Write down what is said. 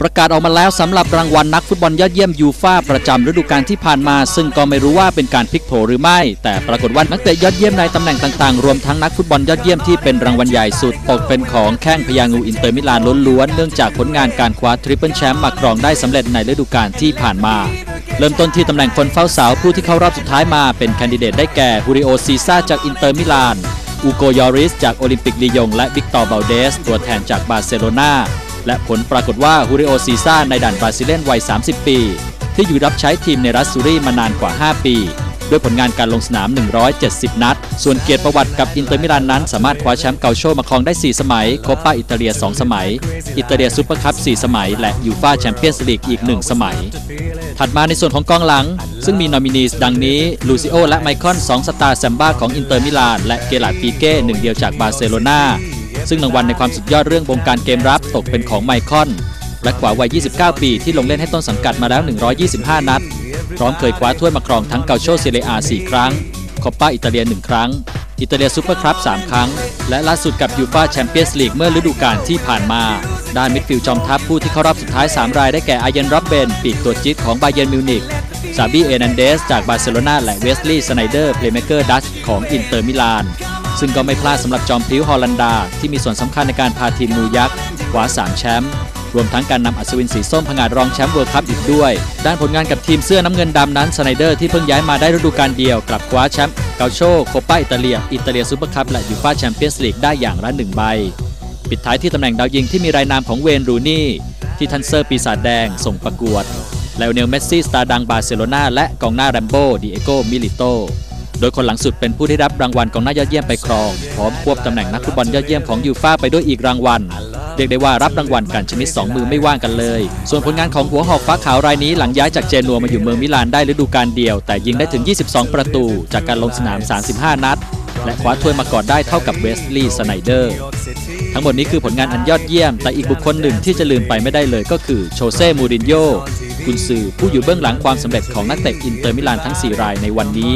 ประกาศออกมาแล้วสำหรับรางวัลนักฟุตบอลยอดเยี่ยมยูฟ่าประจำฤดูกาลที่ผ่านมา ซึ่งก็ไม่รู้ว่าเป็นการพลิกโผหรือไม่ แต่ปรากฏว่านักเตะยอดเยี่ยมในตำแหน่งต่างๆ รวมทั้งนักฟุตบอลยอดเยี่ยมที่เป็นรางวัลใหญ่สุดตกเป็นของแข้งพยางูอินเตอร์มิลานล้วนๆเนื่องจากผลงานการคว้าทริปเปิลแชมป์มาครองได้สำเร็จในฤดูกาลที่ผ่านมาเริ่มต้นที่ตำแหน่งคนเฝ้าเสาผู้ที่เข้ารอบสุดท้ายมาเป็นแคนดิเดตได้แก่ฮูริโอซีซ่าจากอินเตอร์มิลานอูโกยอริสจากโอลิมปิกลียงและวิกตอร์เบลเดสตัวแทนจากบาร์เซโลนา และผลปรากฏว่าฮูริโอซีซ่าในด่านบราซิเลียนวัย 30 ปี ที่อยู่รับใช้ทีมในรัสซูรีมานานกว่า 5 ปีด้วยผลงานการลงสนาม 170 นัด ส่วนเกียรติประวัติกับอินเตอร์มิลานนั้น สามารถคว้าแชมป์เกาโชมาครองได้ 4 สมัย โคปาอิตาเลีย 2 สมัย อิตาเลียซูเปอร์คัพ 4 สมัย และยูฟาแชมเปี้ยนส์ลีกอีก 1 สมัย ถัดมาในส่วนของกองหลัง ซึ่งมีนอมินีสดังนี้ลูซิโอและไมคอน 2 สตาร์แซมบ้าของอินเตอร์มิลาน และเกลาดปีเก้หนึ่งเดียวจากบาร์เซโลนา ซึ่งรางวัลในความสุดยอดเรื่องบงการเกมรับตกเป็นของไมคอน และกว่าวัย 29 ปี ที่ลงเล่นให้ต้นสังกัดมาแล้ว 125 นัด พร้อมเคยคว้าถ้วยมาครองทั้งเกาโชเซเรียอา4ครั้ง คอปปาอิตาเลียน1ครั้ง อิตาเลียซูเปอร์คัพ3ครั้ง และล่าสุดกับยูฟาแชมเปี้ยนส์ลีกเมื่อฤดูกาลที่ผ่านมา ด้านมิดฟิลด์จอมทัพผู้ที่เข้ารอบสุดท้าย 3 รายได้แก่อาเยนรับเบนปีกตัวจี๊ดของบาเยนมิวนิกซาบีเอนันเดสจากบาร์เซโลนาและเวสลีย์สไนเดอร์เพลย์เมเกอร์ดัชของอินเตอร์มิลาน ซึ่งก็ไม่พลาดสำหรับจอมพลิ้วฮอลันดา ที่มีส่วนสำคัญในการพาทีมนูยักษ์คว้า3แชมป์รวมทั้งการนำอัศวินสีส้มผงาดรองแชมป์เวิร์คัพอีกด้วย ด้านผลงานกับทีมเสื้อน้ำเงินดำนั้นสไนเดอร์ที่เพิ่งย้ายมาได้ฤดูกาลเดียวกลับคว้าแชมป์เกาโชโคปาอิตาเลีย อิตาเลียซูเปอร์คัพและยูฟ่าแชมเปี้ยนส์ลีกได้อย่างละหนึ่งใบ ปิดท้ายที่ตำแหน่งดาวยิงที่มีรายนามของเวนรูนี่ที่ทันเซอร์ปีศาจแดงส่งประกวดแลวเนลเมสซี่สตาร์ดังบาร์เซโลนาและกองหน้าแรมโบ้ดิเอโกมิลิโต โดยคนหลังสุดเป็นผู้ที่รับรางวัลกองหน้ายอดเยี่ยมไปครอง พร้อมควบตำแหน่งนักฟุตบอลยอดเยี่ยมของยูฟ่าไปด้วยอีกรางวัลเรียกได้ว่ารับรางวัลกันชนิด 2 มือไม่ว่างกันเลย ส่วนผลงานของหัวหอกฟ้าขาวรายนี้หลังย้ายจากเจนัวมาอยู่เมืองมิลานได้ฤดูกาลเดียว แต่ยิงได้ถึง 22 ประตู จากการลงสนาม 35 นัด และคว้าถ้วยมากอดได้เท่ากับเวสลีย์สไนเดอร์ ทั้งหมดนี้คือผลงานอันยอดเยี่ยม แต่อีกบุคคลหนึ่งที่จะลืมไปไม่ได้เลยก็คือโชเซ่ มูรินโญ่ กุนซือผู้อยู่เบื้องหลังความสำเร็จของนักเตะอินเตอร์มิลานทั้ง 4 รายในวันนี้